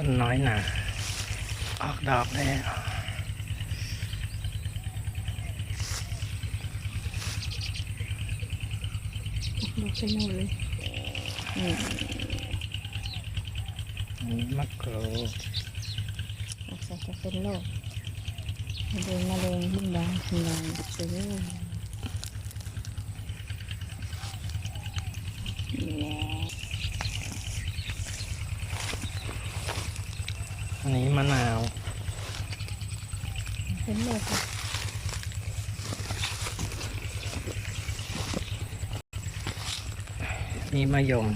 ต้นน้อยหนาออกดอกแล้วดอกไปโน่นเลยอืมอันนี้มะกรูดสงสัยจะเป็นโรคมะเร็งมะเร็งบุ้งดองคุณนอนซื้อนี่แหละ อันนี้มะนาวเป็นโรคค่ะนี่มะยม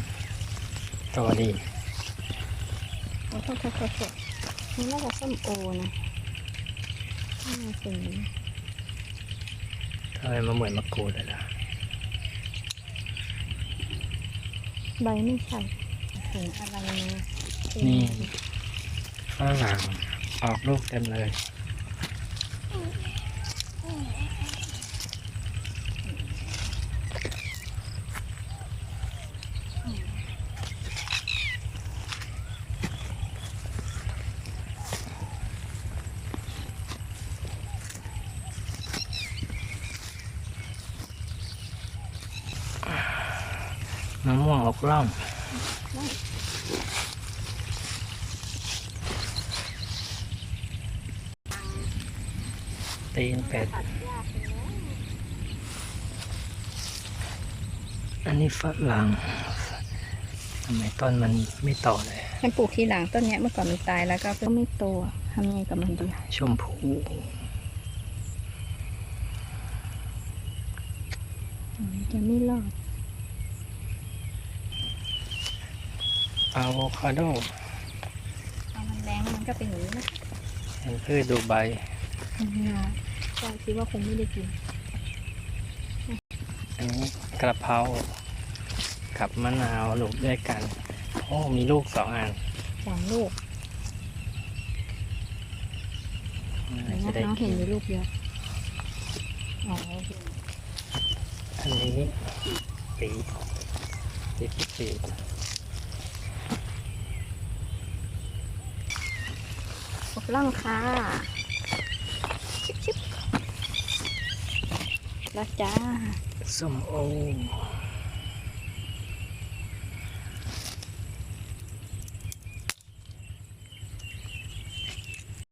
ตัวดีโอ้โทษโทษโทษโทษนี่น่าจะส้มโอนะน่าเป็นทำไมมาเหมือนมะกรูดเลยล่ะ ใบไม่ใช่ถึงอะไรนะนี่ ฝรั่งออกลูกเต็มเลย มะม่วงอกล่อง ตีนเป็ดตัดยากเลยนะอันนี้ฝรั่งทำไมต้นมันไม่โตเลยฉันปลูกทีหลังต้นเนี้ยเมื่อก่อนมันตายแล้วก็ก็ไม่โตอะทำยังไงกับมันดี ชมพูอืมจะไม่รอดอะโวคาโด เอามันแรงมันก็เป็นอย่างนี้นะเห็นพืชดูใบ นก็คิดว่าคงไม่ได้กินอันนี้กระเพรากับมะนาวลูกด้วยกัน โอ้มีลูกสองอันสองลูกจะได้น้องเห็นมีลูกเยอะอ๋ออันนี้ปีปีปีปีปกล่องค่ะ ชิบชิบแล้วจ้าส้มโอ